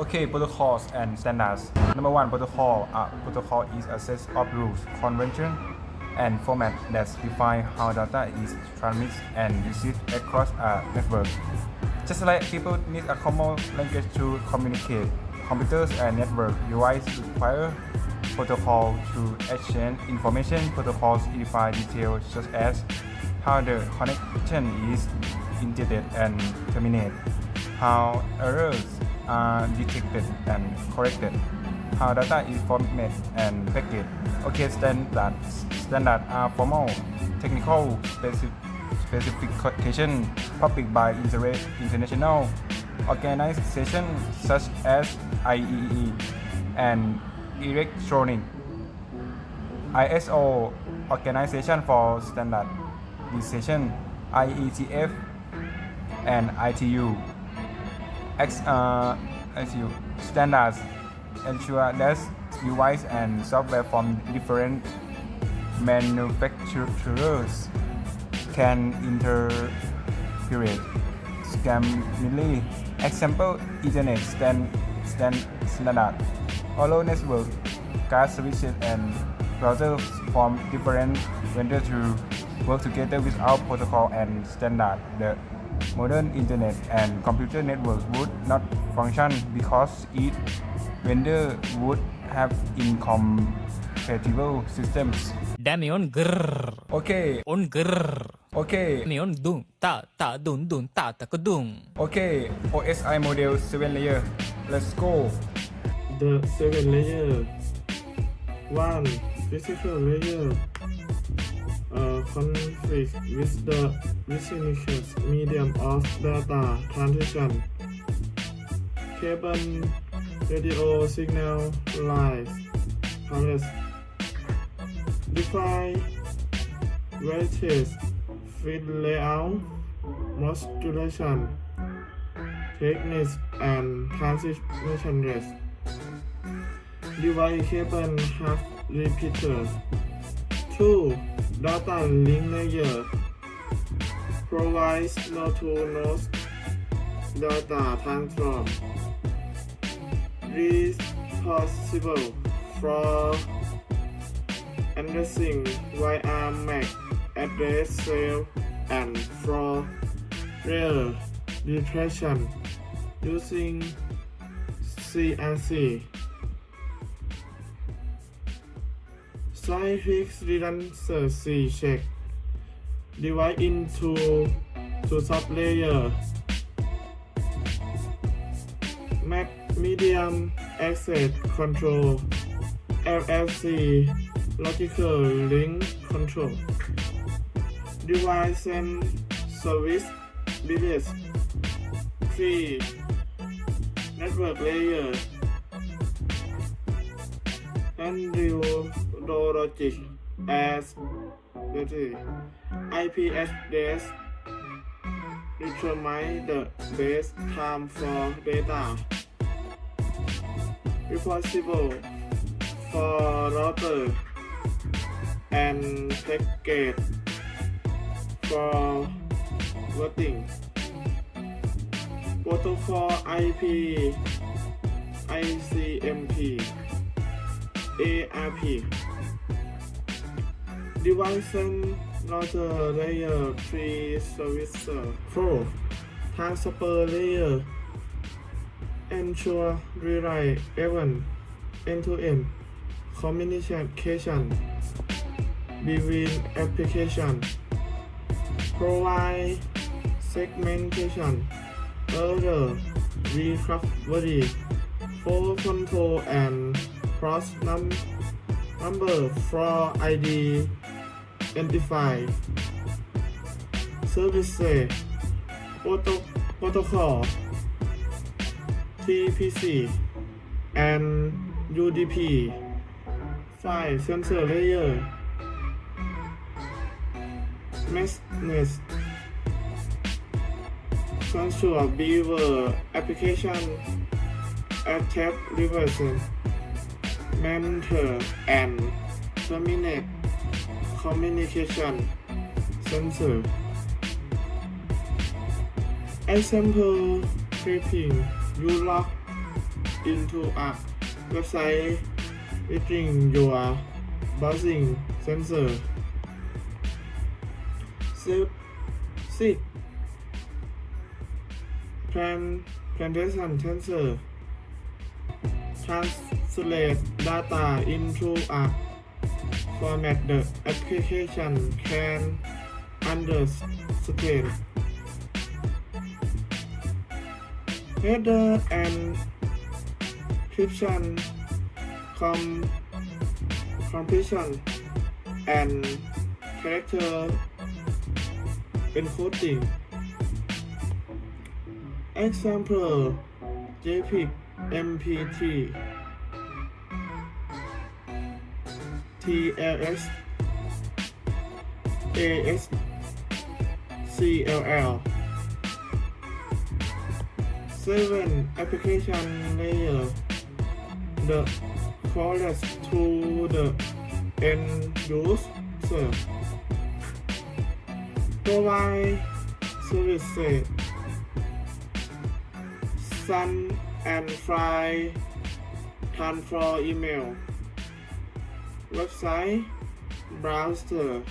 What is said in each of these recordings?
Okay, protocols and standards. Number one, protocol. A protocol is a set of rules, convention, and format that define how data is transmitted and received across a network. Just like people need a common language to communicate, computers and network devices require protocol to exchange information. Protocols define details such as how the connection is initiated and terminated, how errors are detected and corrected, how data is formatted and packaged. Okay, standards standards are formal, technical specific specification published by inter- international organizations such as IEEE and Electronic ISO Organization for Standardization IETF and ITU X, uh, ITU standards ensure that device and software from different manufacturers can interoperate seamlessly. Example, Ethernet stand, stand standard. Although network card switches and routers from different vendors to work together with our protocol and standard, the modern internet and computer networks would not function because each vendor would have incompatible systems. Damion grrr. Okay, On grrr. okay, Neon dung ta ta dun dun ta ta kadung. okay. OSI model 7 layer. Let's go. The seven layer. One physical layer. Uh, conflict with the resolution medium of data transition. Cable radio signal lines. Harness. Define voltage, feed layout, modulation, techniques, and transmission rates. Device cable have repeater. 2. Data link layer provides no to node data transfer. Responsible for addressing via MAC address cell and for real detection using CNC. Scientific redundancy check. Divide into two sub-layer. Mac medium access control. LLC logical link control. Device and service business. 3. Network layer. Android as IP address determine the best time for data. Responsible for router and packet for routing. Protocol IP ICMP ARP Device router layer 3 service uh, 4 Transfer layer Ensure reliable end-to-end communication between application Provide segmentation error recovery for control and cross num number for ID MD5 service proto protocol TPC and UDP file sensor layer message Control Beaver application attack reverse mentor and terminate communication sensor example clipping you lock into a website using your browsing sensor. Step 6 Plan Plantation sensor translate data into a format the application can understand. Header and description, com, completion, and character encoding. Example JPEG MP3 TLS AS CLL 7 application layer. The closest to the end user provide services. Send and file transfer email website browser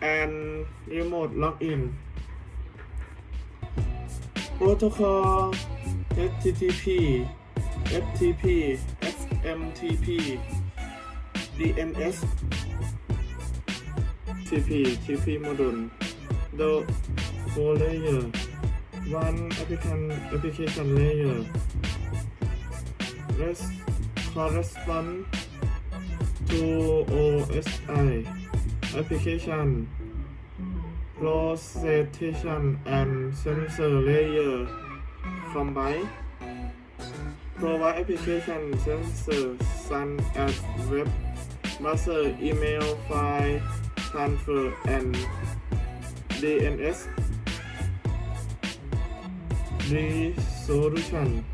and remote login protocol HTTP FTP XMTP DNS TP TP module the four layer one application application layer rest correspond to OSI application processing and sensor layer combine provide application sensor such as web browser email file transfer and DNS resolution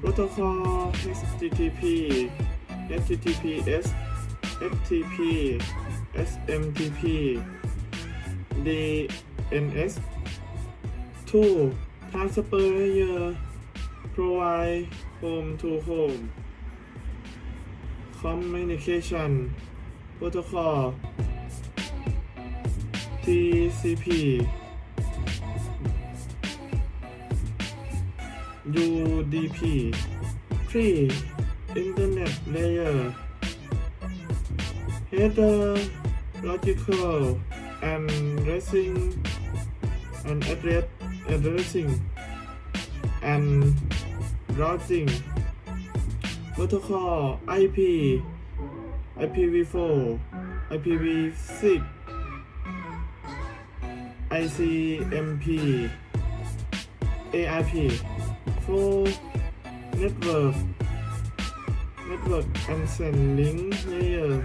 protocol HTTP HTTPS FTP SMTP DNS 2 transfer layer provide home to home communication protocol TCP UDP 3 Layer. Header logical and addressing and address addressing and routing. Protocol IP IPv4 IPv6 ICMP AIP full network network and send link layer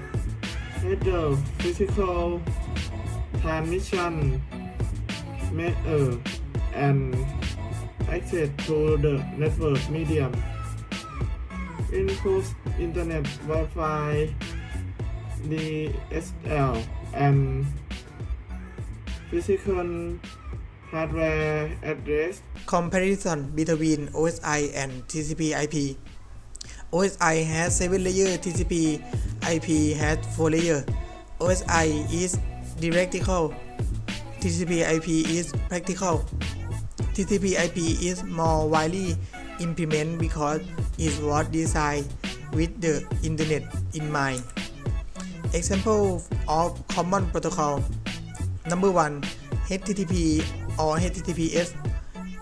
header physical transmission method and access to the network medium. Includes internet Wi-Fi DSL and physical hardware address. Comparison between OSI and TCP IP. OSI has 7 layer, TCP IP has 4 layer. OSI is theoretical, TCP IP is practical. TCP IP is more widely implemented because it was designed with the internet in mind. Example of common protocol. Number 1 HTTP or HTTPS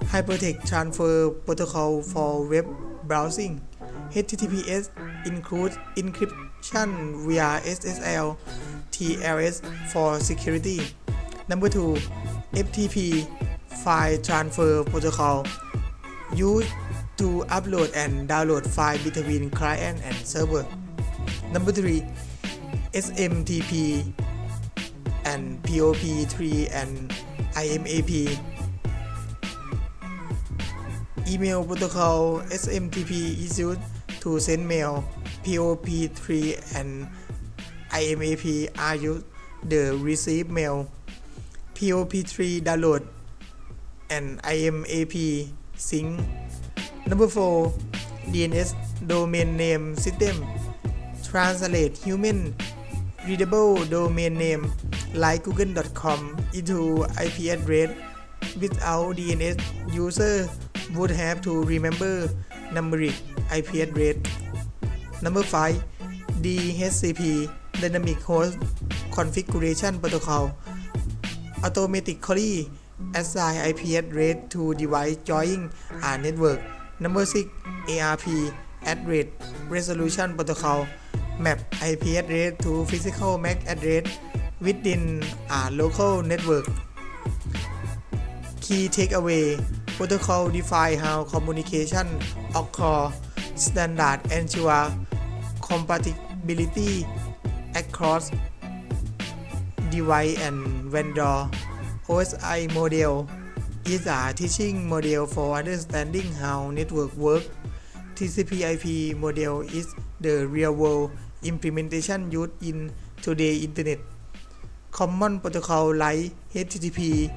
Hypertext Transfer Protocol for Web Browsing. HTTPS includes encryption via SSL TLS for security. Number 2 FTP File Transfer Protocol used to upload and download files between client and server. Number 3 SMTP and POP3 and IMAP Email protocol SMTP is used to send mail. POP3 and IMAP are used the receive mail. POP3 download and IMAP sync Number 4 DNS Domain Name System translate human readable domain name like google.com into IP address without DNS user would have to remember numeric IP address Number 5 DHCP Dynamic Host Configuration Protocol automatically assign IP address to device joining a network. Number 6 ARP Address Resolution Protocol map IP address to physical MAC address within a local network. Key takeaway protocol define how communication occur standard ensure compatibility across device and vendor OSI model is a teaching model for understanding how network work TCP/IP model is the real world implementation used in today internet common protocol like HTTP,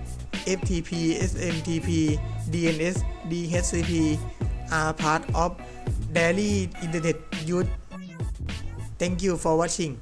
FTP, SMTP, DNS, DHCP are part of daily internet Youth. Thank you for watching.